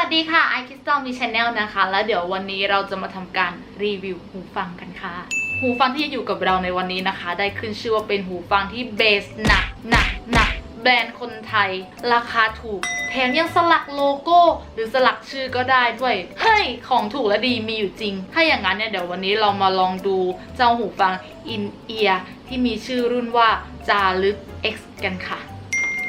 วัสดีค่ะ i c r y s t a l มี Channel นะคะ แล้วเดี๋ยววันนี้เราจะมาทำการรีวิวหูฟังกันค่ะ หูฟังที่จะอยู่กับเราในวันนี้นะคะ ได้ขึ้นชื่อว่าเป็นหูฟังที่เบสหนักหนักหนักแบรนด์คนไทย ราคาถูก แถมยังสลักโลโก้ หรือสลักชื่อก็ได้ด้วย เฮ้ย ของถูกและดีมีอยู่จริง ถ้าอย่างนั้นเนี่ยเดี๋ยววันนี้เรามาลองดูเจ้าหูฟัง In Ear ที่มีชื่อรุ่นว่าจารึก X กันค่ะ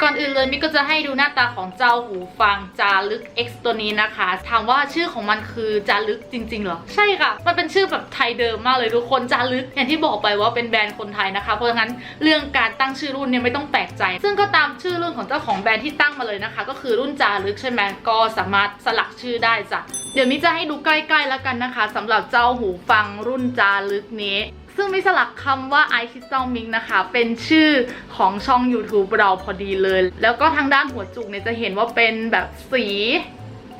ก่อนอื่นเลยมิก็จะให้ดูหน้าตาของเจ้าหูฟังจารึก X ตัวนี้นะคะ ถามว่าชื่อของมันคือจารึกจริงๆเหรอ ใช่ค่ะ มันเป็นชื่อแบบไทยเดิมมากเลยทุกคนจารึก อย่างที่บอกไปว่าเป็นแบรนด์คนไทยนะคะ เพราะงั้นเรื่องการตั้งชื่อรุ่นเนี่ยไม่ต้องแปลกใจ ซึ่งก็ตามชื่อรุ่นของเจ้าของแบรนด์ที่ตั้งมาเลยนะคะ ก็คือรุ่นจารึกใช่ไหมก็สามารถสลักชื่อได้จ้ะเดี๋ยวมิกจะให้ดูใกล้ๆแล้วกันนะคะสำหรับเจ้าหูฟังรุ่นจารึกนี้ ซึ่งมีสลักคำว่า i Crystal Mix นะคะ เป็นชื่อของช่อง YouTube เราพอดีเลย แล้วก็ทางด้านหัวจุกเนี่ยจะเห็นว่าเป็นแบบสี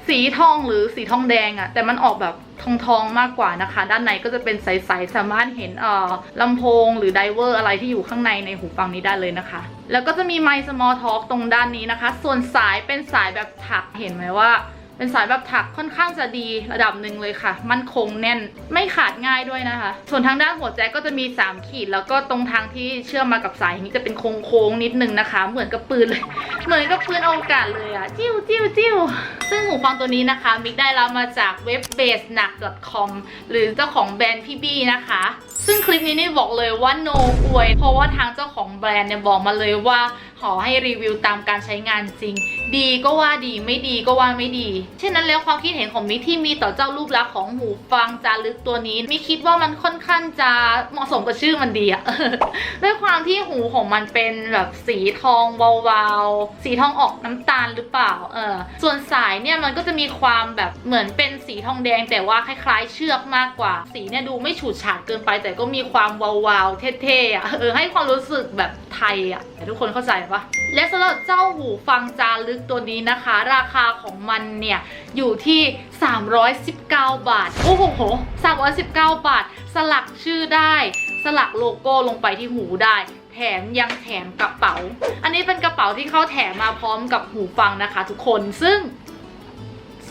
สีทองหรือสีทองแดงอะแต่มันออกแบบทองทองมากกว่านะคะ ด้านในก็จะเป็นใสๆสามารถเห็นเอ่อลำโพงหรือไดเวอร์อะไรที่อยู่ข้างในในหูฟังนี้ได้เลยนะคะ แล้วก็จะมีไมค์ small talk ตรงด้านนี้นะคะ ส่วนสายเป็นสายแบบถักเห็นไหมว่า เป็นสายแบบถักค่อนข้างจะดีระดับหนึ่งเลยค่ะ มันคงแน่นไม่ขาดง่ายด้วยนะคะ ส่วนทางด้านหัวแจ็คก็จะมี 3 ขีด แล้วก็ตรงทางที่เชื่อมมากับสายนี้จะเป็นโค้งๆนิดนึงนะคะ เหมือนกับปืนเลย เหมือนกับปืนอวกาศเลยอะจิ้วจิ้วจิ้วซึ่งหูฟังตัวนี้นะคะ มิกได้รับมาจากเว็บ b a s e n a k com หรือเจ้าของแบรนด์พี่บี้นะคะ ซึ่งคลิปนี้นี่บอกเลยว่า no อวย เพราะว่าทางเจ้าของแบรนด์เนี่ยบอกมาเลยว่าขอให้รีวิวตามการใช้งานจริง ดีก็ว่าดีไม่ดีก็ว่าไม่ดีเช่นนั้นแล้วความคิดเห็นของมิกที่มีต่อเจ้ารูปลักษณ์ของหูฟังจารึกตัวนี้มิคิดว่ามันค่อนข้างจะเหมาะสมกับชื่อมันดีอะด้วยความที่หูของมันเป็นแบบสีทองวาวๆสีทองออกน้ำตาลหรือเปล่าเออส่วนสายเนี่ยมันก็จะมีความแบบเหมือนเป็นสีทองแดง แต่ว่าคล้ายๆ เชือกมากกว่า สีเนี่ยดูไม่ฉูดฉาดเกินไป แต่ก็มีความวาวๆเท่ๆอะเออให้ความรู้สึกแบบไทยอะแต่ทุกคนเข้าใจปะและสำหรับเจ้าหูฟังจารึกตัวนี้นะคะ ราคาของมันเนี่ย อยู่ที่ 319 บาท โอ้โห 319 บาท สลักชื่อได้ สลักโลโก้ลงไปที่หูได้แถมยังแถมกระเป๋า อันนี้เป็นกระเป๋าที่เขาแถมมาพร้อมกับหูฟังนะคะ ทุกคน ซึ่ง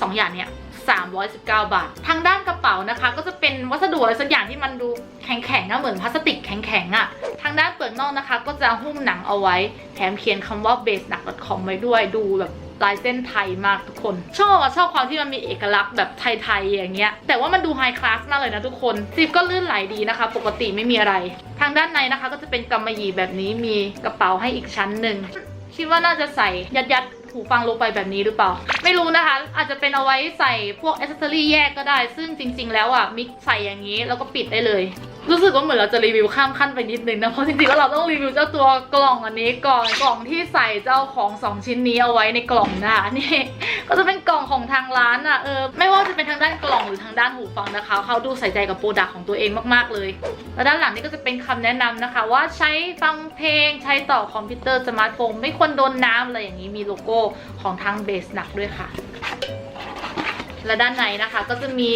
สองอย่างเนี่ย 319 บาท ทางด้านกระเป๋านะคะ ก็จะเป็นวัสดุอะไรสักอย่างที่มันดูแข็งๆนะเหมือนพลาสติกแข็งๆอะ่ะ ทางด้านเปลือกนอกนะคะ ก็จะหุ้มหนังเอาไว้ แถมเขียนคำว่า base หนัก .com ไว้ด้วยดูแบบลายเส้นไทยมากทุกคน ชอบอะชอบความที่มันมีเอกลักษณ์แบบไทยๆอย่างเงี้ย แต่ว่ามันดูไฮคลาสมากเลยนะทุกคนซิปก็ลื่นไหลดีนะคะ ปกติไม่มีอะไร ทางด้านในนะคะก็จะเป็นกำมะหยี่แบบนี้มีกระเป๋าให้อีกชั้นหนึ่งคิดว่าน่าจะใส่ยัดยัดๆ หูฟังลงไปแบบนี้หรือเปล่า ไม่รู้นะคะ อาจจะเป็นเอาไว้ใส่พวกอ c เซสซอรี่แยกก็ได้ ซึ่งจริง ๆ แล้วอะมิกใส่อย่างนี้แล้วก็ปิดได้เลย รู้สึกว่าเหมือนเราจะรีวิวข้ามขั้นไปนิดนึงนะ เพราะจริงๆแล้วเราต้องรีวิวเจ้าตัวกล่องอันนี้ก่อนกล่องที่ใส่เจ้าของสองชิ้นนี้เอาไว้ในกล่องนะคะนี่ ก็จะเป็นกล่องของทางร้านอะเออไม่ว่าจะเป็นทางด้านกล่องหรือทางด้านหูฟังนะคะ เขาดูใส่ใจกับโปรดักต์ของตัวเองมากๆเลย แล้วด้านหลังนี่ก็จะเป็นคำแนะนำนะคะ ว่าใช้ฟังเพลงใช้ต่อคอมพิวเตอร์สมาร์ทโฟนไม่ควรโดนน้ำอะไรอย่างนี้มีโลโก้ของทางเบสหนักด้วยค่ะและด้านในนะคะก็จะมี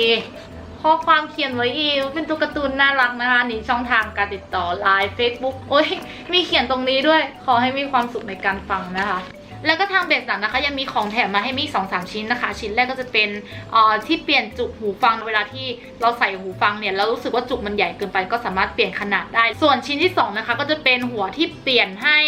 ข้อความเขียนไว้อีกเป็นตัวการ์ตูนน่ารักนะคะนี่ช่องทางการติดต่อไลน์ Facebook โอ้ยมีเขียนตรงนี้ด้วย ขอให้มีความสุขในการฟังนะคะแล้วก็ทางเบสหนักนะคะยังมีของแถมมาให้มีสองสามชิ้นนะคะ ชิ้นแรกก็จะเป็นอ่อที่เปลี่ยนจุกหูฟังเวลาที่เราใส่หูฟังเนี่ยแล้วรู้สึกว่าจุกมันใหญ่เกินไปก็สามารถเปลี่ยนขนาดได้ ส่วนชิ้นที่สองนะคะก็จะเป็นหัวที่เปลี่ยนให้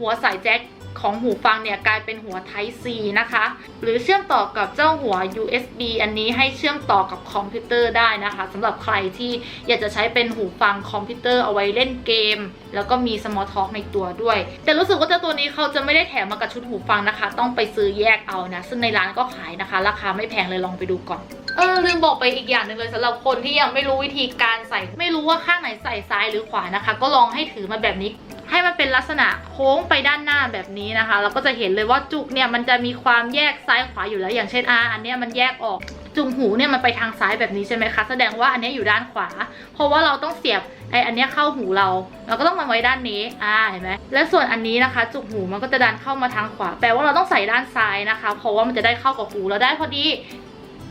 หัวสายแจ็ค ของหูฟังเนี่ยกลายเป็นหัว Type C นะคะ หรือเชื่อมต่อกับเจ้าหัว USB อันนี้ให้เชื่อมต่อกับคอมพิวเตอร์ได้นะคะสำหรับใครที่อยากจะใช้เป็นหูฟังคอมพิวเตอร์เอาไว้เล่นเกม แล้วก็มี Small Talk ในตัวด้วย แต่รู้สึกว่าเจ้าตัวนี้เขาจะไม่ได้แถมมากับชุดหูฟังนะคะ ต้องไปซื้อแยกเอานะ ซึ่งในร้านก็ขายนะคะ ราคาไม่แพงเลยลองไปดูก่อน เออลืมบอกไปอีกอย่างหนึ่งเลยสำหรับคนที่ยังไม่รู้วิธีการใส่ ไม่รู้ว่าข้างไหนใส่ซ้ายหรือขวานะคะ ก็ลองให้ถือมาแบบนี้ ให้มันเป็นลักษณะโค้งไปด้านหน้าแบบนี้นะคะ เราก็จะเห็นเลยว่าจุกเนี่ยมันจะมีความแยกซ้ายขวาอยู่แล้ว อย่างเช่นอาอันเนี้ยมันแยกออกจุงหูเนี่ยมันไปทางซ้ายแบบนี้ใช่ไหมคะแสดงว่าอันเนี้ยอยู่ด้านขวา เพราะว่าเราต้องเสียบไออันเนี้ยเข้าหูเรา เราก็ต้องมาไว้ด้านนี้ อ่า เห็นไหม และส่วนอันนี้นะคะ จุกหูมันก็จะดันเข้ามาทางขวา แปลว่าเราต้องใส่ด้านซ้ายนะคะ เพราะว่ามันจะได้เข้ากับหูเราได้พอดี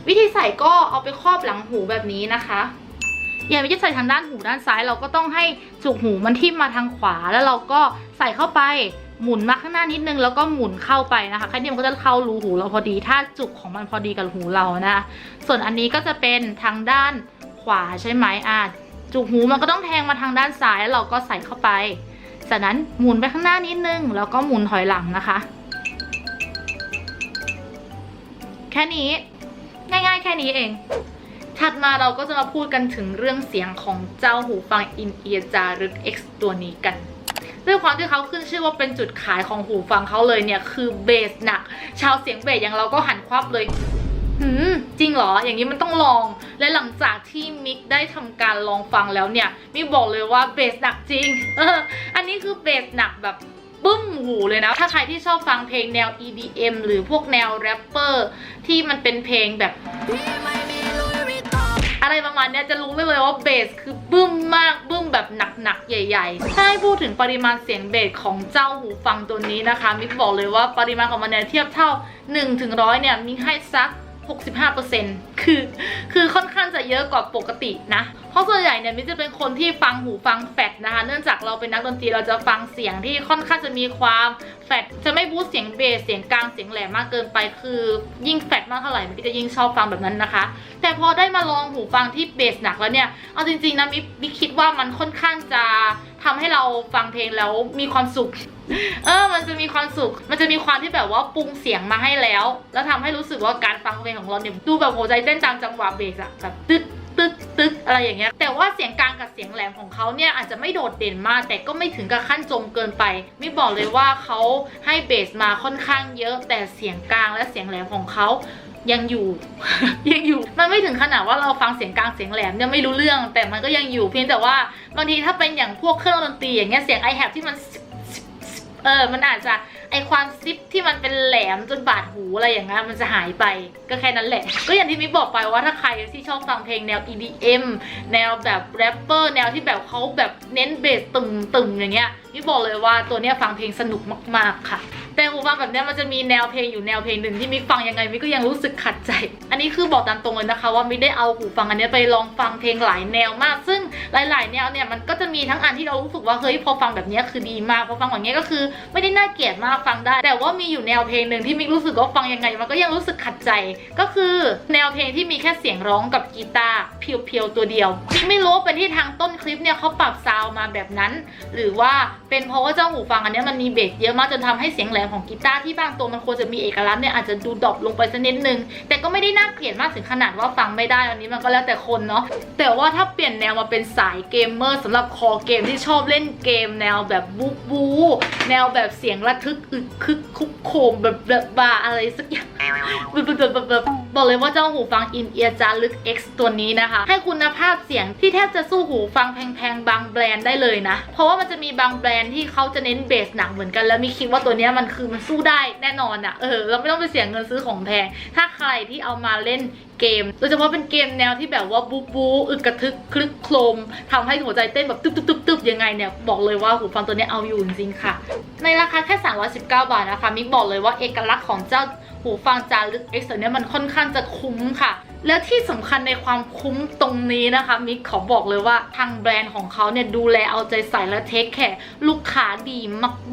วิธีใส่ก็เอาไปครอบหลังหูแบบนี้นะคะอย่างวิธีใส่ทางด้านหูด้านซ้าย เราก็ต้องให้จุกหูมันทิ่มมาทางขวา แล้วเราก็ใส่เข้าไปหมุนมาข้างหน้านิดนึงแล้วก็หมุนเข้าไปนะคะแค่นี้มันก็จะเข้ารูหูเราพอดี ถ้าจุกของมันพอดีกับหูเรานะ ส่วนอันนี้ก็จะเป็นทางด้านขวาใช่ไหมอะจุกหูมันก็ต้องแทงมาทางด้านซ้ายแล้วเราก็ใส่เข้าไปจากนั้นหมุนไปข้างหน้านิดนึงแล้วก็หมุนถอยหลังนะคะ แค่นี้ ง่าย ๆ แค่นี้เอง ถัดมาเราก็จะมาพูดกันถึงเรื่องเสียงของเจ้าหูฟัง In Ear จารึก X ตัวนี้กันด้วยความที่เขาขึ้นชื่อว่าเป็นจุดขายของหูฟังเขาเลยเนี่ย คือเบสหนัก ชาวเสียงเบสอย่างเราก็หันควับเลยหืมจริงเหรอ อย่างนี้มันต้องลอง และหลังจากที่มิกได้ทำการลองฟังแล้วเนี่ย มิกบอกเลยว่าเบสหนักจริง เออ อันนี้คือเบสหนักแบบ บึ้มหูเลยนะ ถ้าใครที่ชอบฟังเพลงแนว EDM หรือพวกแนวแรปเปอร์ที่มันเป็นเพลงแบบอะไรประมาณนี้จะรู้ได้เลยว่าเบสคือบึ้มมากบึ้มแบบหนักๆ ใหญ่ๆ ถ้าให้พูดถึงปริมาณเสียงเบสของเจ้าหูฟังตัวนี้นะคะ มิกบอกเลยว่าปริมาณของมันเนี่ยเทียบเท่า1ถึงร้อยเนี่ยมิกให้สัก 65%คือ คือค่อนข้างจะเยอะกว่าปกตินะ เพราะส่วนใหญ่เนี่ยมิจะเป็นคนที่ฟังหูฟังแฟดนะคะ เนื่องจากเราเป็นนักดนตรีเราจะฟังเสียงที่ค่อนข้างจะมีความแฟดจะไม่บูสเสียงเบสเสียงกลางเสียงแหลมมากเกินไปคือยิ่งแฟดมากเท่าไหร่มิจะยิ่งชอบฟังแบบนั้นนะคะ แต่พอได้มาลองหูฟังที่เบสหนักแล้วเนี่ยเอาจริงๆนะมิมิคิดว่ามันค่อนข้างจะ ทำให้เราฟังเพลงแล้วมีความสุข เออ มันจะมีความสุข มันจะมีความที่แบบว่าปรุงเสียงมาให้แล้ว แล้วทำให้รู้สึกว่าการฟังเพลงของเราเนี่ยดูแบบหัวใจเต้นตามจังหวะเบสอะแบบตึ๊ดตึ๊ดตึ๊ดอะไรอย่างเงี้ย แต่ว่าเสียงกลางกับเสียงแหลมของเขาเนี่ยอาจจะไม่โดดเด่นมาก แต่ก็ไม่ถึงกับขั้นจมเกินไป ไม่บอกเลยว่าเขาให้เบสมาค่อนข้างเยอะ แต่เสียงกลางและเสียงแหลมของเขา ยังอยู่ ยังอยู่ มันไม่ถึงขนาดว่าเราฟังเสียงกลางเสียงแหลมเนี่ยไม่รู้เรื่อง แต่มันก็ยังอยู่เพียงแต่ว่าบางทีถ้าเป็นอย่างพวกเครื่องดนตรีอย่างเงี้ยเสียง i h a v ที่มันเออ มันอาจจะไอความซิปที่มันเป็นแหลมจนบาดหูอะไรอย่างเงี้ยมันจะหายไปก็แค่นั้นแหละ ก็อย่างที่มิกบอกไปว่าถ้าใครที่ชอบฟังเพลงแนว EDM แนวแบบแรปเปอร์แนวที่แบบเขาแบบเน้นเบสตึงตึงๆอย่างเงี้ยมิกบอกเลยว่าตัวเนี้ยฟังเพลงสนุกมากๆค่ะ แต่หูฟังแบบเนี้ยมันจะมีแนวเพลงอยู่แนวเพลงหนึ่งที่มิกฟังยังไงมิกก็ยังรู้สึกขัดใจ อันนี้คือบอกตามตรงเลยนะคะ ว่ามิกได้เอาหูฟังอันนี้ไปลองฟังเพลงหลายแนวมาก ซึ่งหลาย ๆ แนวเนี่ยมันก็จะมีทั้งอันที่เรารู้สึกว่าเฮ้ยพอฟังแบบนี้คือดีมากพอฟังแบบนี้ก็คือ ไม่ได้น่าเกลียดมากฟังได้ แต่ว่ามีอยู่แนวเพลงหนึ่งที่มิกรู้สึกว่าฟังยังไง มันก็ยังรู้สึกขัดใจ ก็คือแนวเพลงที่มีแค่เสียงร้องกับกีตาร์เพียวๆตัวเดียวมิกไม่รู้ว่าเป็นที่ทางต้นคลิปเนี่ยเขาปรับซาวมาแบบนั้น หรือว่าเป็นเพราะว่าเจ้าหูฟังอันนี้มันมีเบสเยอะมากจนทำให้เสียงแหลมของกีตาร์ที่บางตัวมันควรจะมีเอกลักษณ์เนี่ยอาจจะดูดรอปลงไปสักนิดนึง แต่ก็ไม่ได้น่าเกลียดมากถึงขนาดว่าฟังไม่ได้อันนี้มันก็แล้วแต่คนเนาะแต่ว่าถ้าเปลี่ยนแนวมาเป็นสายเกมเมอร์สำหรับคอเกมที่ชอบเล่นเกม แนวแบบบู๊บูแนวแบบเสียงระทึกอึกคึกคุกโคมแบบแบบบาอะไรสักอย่างแบบแบบแบบบอกเลยว่าเจ้าหูฟัง In Ear จารึก X ตัวนี้นะคะ ให้คุณภาพเสียงที่แทบจะสู้หูฟังแพงๆบางแบรนด์ได้เลยนะ เพราะว่ามันจะมีบางแบรนด์ที่เขาจะเน้นเบสหนักเหมือนกันแล้วมีคิดว่าตัวนี้มันคือมันสู้ได้แน่นอนอะเออเราไม่ต้องไปเสียเงินซื้อของแพง ถ้าใครที่เอามาเล่นเกม โดยเฉพาะเป็นเกมแนวที่แบบว่าบูบูอึกกระทึกคลึกโครมทำให้หัวใจเต้นแบบตึ๊บตึ๊บตึ๊บตึ๊บยังไงเนี่ยบอกเลยว่าหูฟังตัวนี้เอาอยู่จริงค่ะ ในราคาแค่ 319 บาทนะคะมิกบอกเลยว่าเอกลักษณ์ของเจ้าหูฟังจารึก X ตัวเนี้ยมันค่อนข้างจะคุ้มค่ะ และที่สำคัญในความคุ้มตรงนี้นะคะ มิกขอบอกเลยว่าทางแบรนด์ของเขาเนี่ยดูแลเอาใจใส่และเทคแคร์ลูกค้าดี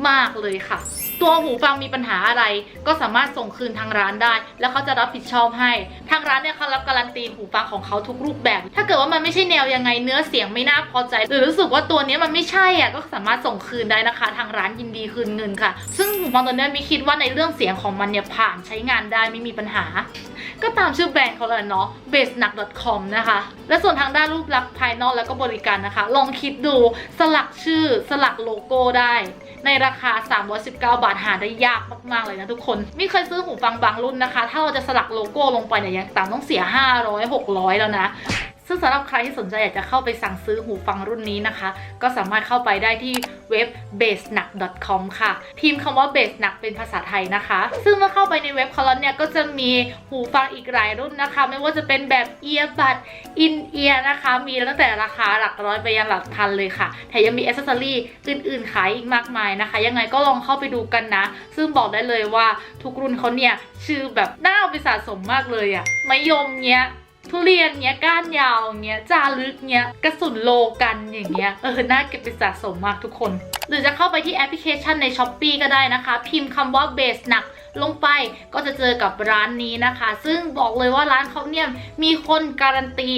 มาก ๆ เลยค่ะ ตัวหูฟังมีปัญหาอะไร ก็สามารถส่งคืนทางร้านได้ แล้วเขาจะรับผิดชอบให้ ทางร้านเนี่ยเขารับการันตีหูฟังของเขาทุกรูปแบบ ถ้าเกิดว่ามันไม่ใช่แนวยังไงเนื้อเสียงไม่น่าพอใจ หรือรู้สึกว่าตัวนี้มันไม่ใช่อะก็สามารถส่งคืนได้นะคะ ทางร้านยินดีคืนเงินค่ะ ซึ่งหูฟังตัวนี้มีคิดว่าในเรื่องเสียงของมันเนี่ยผ่านใช้งานได้ไม่มีปัญหา ก็ตามชื่อแบรนด์เขาเลยเนาะ b a s e n a k c o m นะคะ และส่วนทางด้านรูปลักษณ์ภายนอกแล้วก็บริการนะคะ ลองคิดดูสลักชื่อสลักโลโก้ได้ ในราคา 319บาทหาได้ยากมากๆเลยนะทุกคนไม่เคยซื้อหูฟังบางรุ่นนะคะ ถ้าเราจะสลักโลโก้ลงไปเนี่ยยังต่ำต้องเสีย 500 600 แล้วนะ ซึ่งสำหรับใครที่สนใจอยากจะเข้าไปสั่งซื้อหูฟังรุ่นนี้นะคะ ก็สามารถเข้าไปได้ที่เว็บ b a s e n a k c o m ค่ะ พิมพ์คำว่า b a s e n a k เป็นภาษาไทยนะคะ ซึ่งเมื่อเข้าไปในเว็บเขาแล้วเนี่ยก็จะมีหูฟังอีกหลายรุ่นนะคะ ไม่ว่าจะเป็นแบบ earbud in ear นะคะ มีตั้งแต่ราคาหลักร้อยไปยันหลักพันเลยค่ะแถมยังมีอ c เซ s ซอรี่อื่นๆ ขายอีกมากมายนะคะ ยังไงก็ลองเข้าไปดูกันนะ ซึ่งบอกได้เลยว่าทุกรุ่นเขาเนี่ยชื่อแบบน่าเอาไปสะสมมากเลยอะมะยมเนี้ย ทุเรียนเนี้ยก้านยาวเนี้ยจารึกเนี้ยกระสุนโลกันอย่างเงี้ยเออน่าเก็บไปสะสมมากทุกคน หรือจะเข้าไปที่แอปพลิเคชันใน s h อ p e e ก็ได้นะคะ พิมพ์คำว่าเบสหนักลงไปก็จะเจอกับร้านนี้นะคะ ซึ่งบอกเลยว่าร้านเขาเนี่ยมีคนการันตี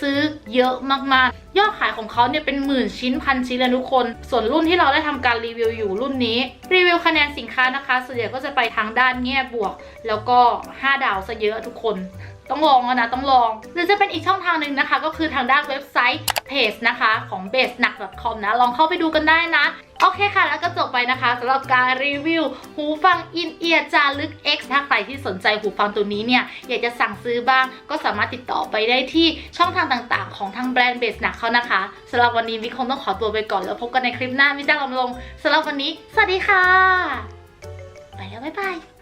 ซื้อเยอะมากๆ ยอดขายของเขาเนี่ยเป็นหมื่นชิ้นพันชิ้นเลยทุกคน ส่วนรุ่นที่เราได้ทำการรีวิวอยู่รุ่นนี้ รีวิวคะแนนสินค้านะคะ ส่วนใหญ่ก็จะไปทางด้านแง่บวก แล้วก็ 5 ดาวซะเยอะทุกคน ต้องลองแล้วนะต้องลอง หรือจะเป็นอีกช่องทางหนึ่งนะคะ ก็คือทางด้านเว็บไซต์เพจนะคะของ b a s e n a k c o m นะ ลองเข้าไปดูกันได้นะ โอเคค่ะ แล้วก็จบไปนะคะสำหรับการรีวิว หูฟังอินเอียร์จารึก X ถ้าใครที่สนใจหูฟังตัวนี้เนี่ย อยากจะสั่งซื้อบ้าง ก็สามารถติดต่อไปได้ที่ช่องทางต่างๆ ของทางแบรนด์เบสหนักเขานะคะสำหรับวันนี้วิคงต้องขอตัวไปก่อนแล้วพบกันในคลิปหน้าวิจารณ์ลำลงสำหรับวันนี้ สวัสดีค่ะ ไปแล้วบ๊ายบาย